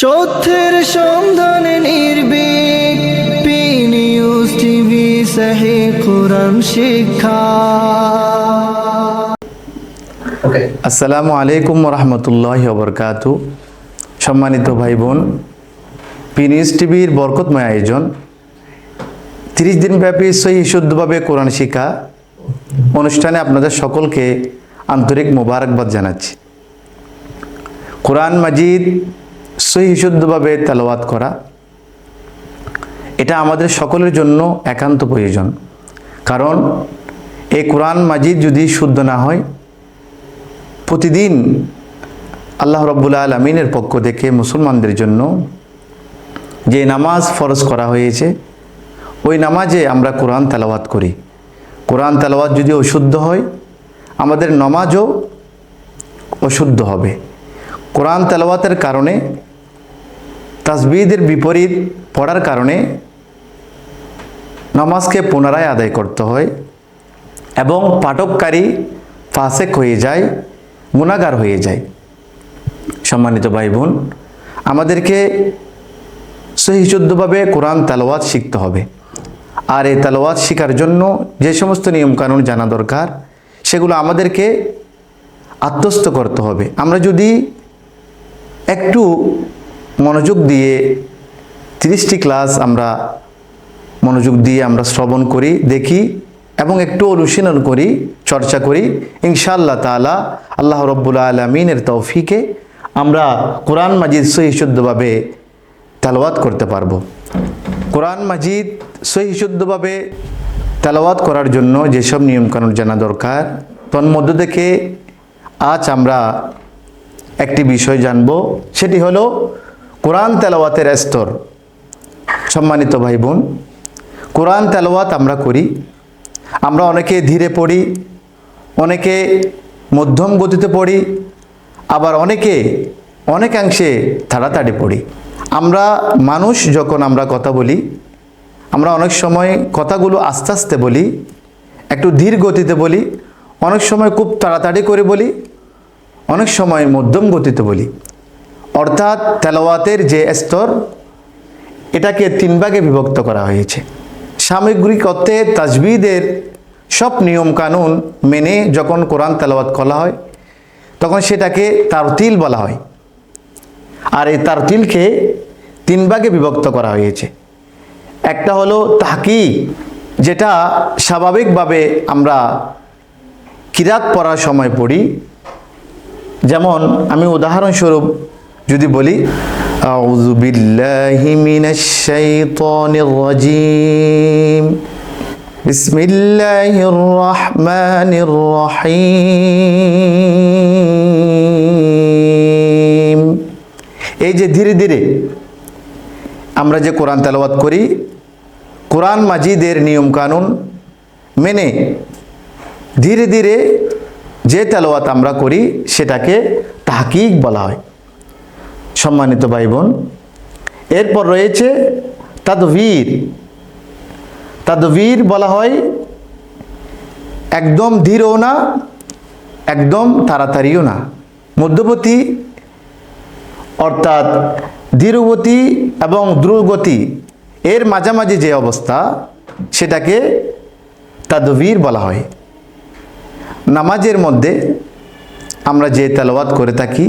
সত্যের সন্ধানে নির্ভীক। পি নিউজ টিভি সহে কোরআন শিক্ষা। আসসালামু আলাইকুম রহমতুল্লাহ বরকাতু সম্মানিত ভাই বোন পিনিস টিভির বরকতময় আয়োজন। তিরিশ দিনব্যাপী সহি শুদ্ধভাবে কোরআন শিক্ষা অনুষ্ঠানে আপনাদের সকলকে আন্তরিক মোবারকবাদ জানাচ্ছি। কোরআন মাজিদ সহি শুদ্ধভাবে তেলাওয়াত করা, এটা আমাদের সকলের জন্য একান্ত প্রয়োজন। কারণ এই কোরআন মাজিদ যদি শুদ্ধ না হয়, প্রতিদিন আল্লাহ রব্বুল আলমিনের পক্ষ থেকে মুসলমানদের জন্য যে নামাজ ফরজ করা হয়েছে, ওই নামাজে আমরা কোরআন তেলাওয়াত করি। কোরআন তেলাওয়াত যদি অশুদ্ধ হয়, আমাদের নমাজও অশুদ্ধ হবে। কোরআন তেলাওয়াতের কারণে তাসবিদের বিপরীত পড়ার কারণে নামাজকে পুনরায় আদায় করতে হয় এবং পাঠককারী ফাসেক হয়ে যায় গুণাগার হয়ে যায়। সম্মানিত ভাই বোন আমাদেরকে সহিশুদ্ধভাবে কোরআন তালোয়াত শিখতে হবে। আর এই তালোয়াত শেখার জন্য যে সমস্ত নিয়মকানুন জানা দরকার, সেগুলো আমাদেরকে আত্মস্থ করতে হবে। আমরা যদি একটু মনোযোগ দিয়ে তিরিশটি ক্লাস আমরা মনোযোগ দিয়ে আমরা শ্রবণ করি, দেখি এবং একটু অনুশীলন করি, চর্চা করি। ইনশাআল্লাহ তালা আল্লাহ রব্বুল আলমিনের তৌফিকে আমরা কোরআন মাজিদ সহিশুদ্ধভাবে তেলাওয়াত করতে পারব। কোরআন মাজিদ সহিশুদ্ধভাবে তেলাওয়াত করার জন্য যেসব নিয়মকানুন জানা দরকার, তন্মধ্য থেকে আজ আমরা একটি বিষয় জানব, সেটি হলো কোরআন তেলাওয়াতের স্তর। সম্মানিত ভাই বোন কোরআন তেলাওয়াত আমরা করি। আমরা অনেকে ধীরে পড়ি, অনেকে মধ্যম গতিতে পড়ি, আবার অনেকে অনেকাংশে তাড়াতাড়ি পড়ি। আমরা মানুষ যখন আমরা কথা বলি, আমরা অনেক সময় কথাগুলো আস্তে আস্তে বলি, একটু ধীর গতিতে বলি, অনেক সময় খুব তাড়াতাড়ি করে বলি অনেক সময় মধ্যম গতিতে বলি। অর্থাৎ তেলাওয়াতের যে স্তর, এটাকে তিন ভাগে বিভক্ত করা হয়েছে। সামগ্রিক অর্থে তাজবিদের সব নিয়ম কানুন মেনে যখন কোরআন তেলাওয়াত করা হয়, তখন সেটাকে তারতিল বলা হয়। আর এই তারতিলকে তিন ভাগে বিভক্ত করা হয়েছে। একটা হলো তাকি যেটা স্বাভাবিকভাবে আমরা কিরাত পড়ার সময় পড়ি যেমন আমি উদাহরণস্বরূপ যদি বলি, আউযু বিল্লাহি মিনাশ শাইতানির রাজিম। বিসমিল্লাহির রহমানির রহিম। এই যে ধীরে ধীরে আমরা যে কোরআন তেলাওয়াত করি, কোরআন মাজিদের নিয়ম কানুন মেনে ধীরে ধীরে যে তেলাওয়াত আমরা করি, সেটাকে তাহকিক বলা হয়। সম্মানিত ভাই বোন এরপর রয়েছে তাদবীর। তাদবীর বলা হয় একদম ধীরও না, একদম তাড়াতাড়িও না। মধ্যবর্তী অর্থাৎ ধীরগতি এবং দ্রুতগতি এর মাঝামাঝি যে অবস্থা, সেটাকে তাদবীর বলা হয়। নামাজের মধ্যে আমরা যে তেলাওয়াত করে থাকি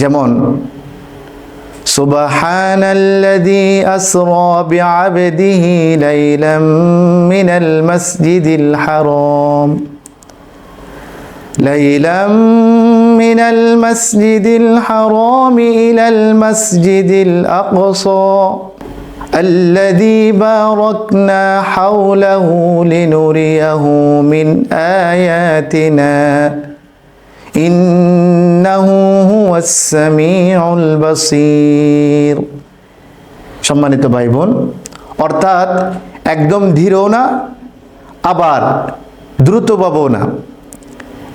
যেমন سبحان الذي أسرى بعبده ليلا من المسجد الحرام ليلا من المسجد الحرام إلى المسجد الأقصى الذي باركنا حوله لنريه من آياتنا إنه هو السميع البصير সম্মানিত ভাই বোন অর্থাৎ একদম ধীরও না আবার দ্রুতভাবেও না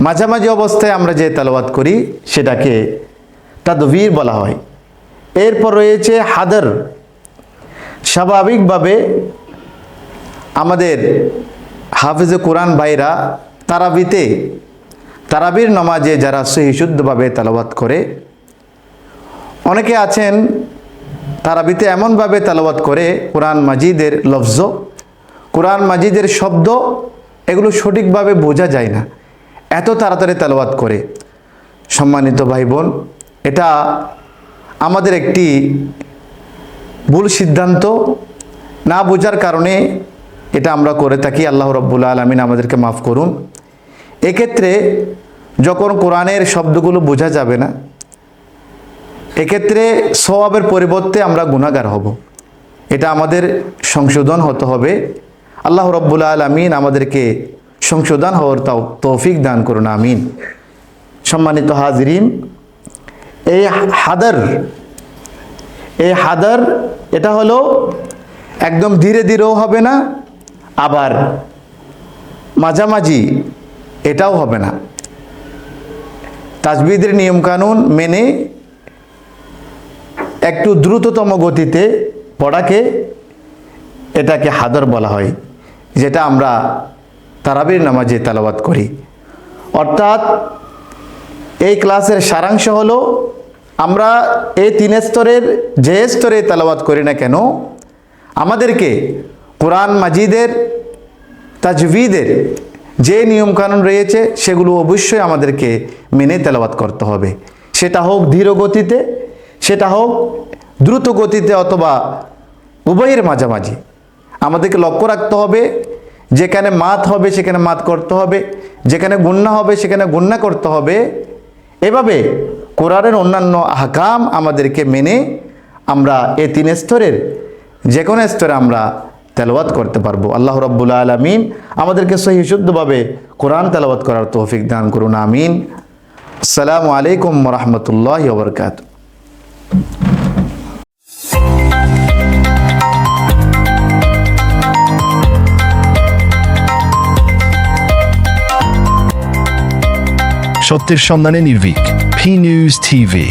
মাঝামাঝি অবস্থায় আমরা যে তালাবাত করি সেটাকে তাদবীর বলা হয় এরপর রয়েছে হাদার স্বাভাবিকভাবে আমাদের হাফিজে কোরআন ভাইরা তারাবিতে, তারাবির নামাজে যারা সহিশুদ্ধভাবে তালাবাত করে, অনেকে আছেন তারাবিতে এমনভাবে তালাবাত করে, কোরআন মাজিদের লফজ, কোরআন মাজিদের শব্দ, এগুলো সঠিকভাবে বোঝা যায় না। এত তাড়াতাড়ি তালাবাত করে। সম্মানিত ভাই বোন, এটা আমাদের একটি ভুল সিদ্ধান্ত না বোঝার কারণে এটা আমরা করে থাকি। আল্লাহ রব্বুল আলমিন আমাদেরকে মাফ করুন। এক্ষেত্রে যখন কোরআনের শব্দগুলো বোঝা যাবে না, এক্ষেত্রে স্বভাবের পরিবর্তে আমরা গুণাগার হব। এটা আমাদের সংশোধন হতে হবে। আল্লাহ রব্বুল আলমিন আমাদেরকে সংশোধন হওয়ার তাও তৌফিক দান করুন, আমিন। সম্মানিত হাজরিন, এই হাদার এই হাদার এটা হলো একদম ধীরে ধীরেও হবে না, আবার মাঝামাঝি এটাও হবে না। তাজবিদের নিয়মকানুন মেনে একটু দ্রুততম গতিতে পড়াকে এটাকে হাদর বলা হয়, যেটা আমরা তারাবির নামাজে তালাবাত করি। অর্থাৎ এই ক্লাসের সারাংশ হলো আমরা এই তিন স্তরের যে স্তরে তালাবাত করি না কেন, আমাদেরকে কোরআন মাজিদের তাজভিদের যে নিয়মকানুন রয়েছে, সেগুলো অবশ্যই আমাদেরকে মেনে তেলাবাত করতে হবে। সেটা হোক ধীর গতিতে, সেটা হোক দ্রুত গতিতে অথবা উভয়ের মাঝামাঝি। আমাদেরকে লক্ষ্য রাখতে হবে, যেখানে মাত হবে সেখানে মাত করতে হবে, যেখানে গুন্না হবে সেখানে গুন্না করতে হবে। এভাবে কোরআনের অন্যান্য হাকাম আমাদেরকে মেনে আমরা এ তিন স্তরের যে কোনো স্তরে আমরা তেলাওয়াত করতে পারব। আল্লাহ রব্বুল আলমিন আমাদেরকে সহি শুদ্ধভাবে কোরআন তেলাওয়াত করার তৌফিক দান করুন, আমিন। আসসালামু আলাইকুম রহমতুল্লাহ বরকাত সত্যের সন্ধানে নির্ভীক। P news TV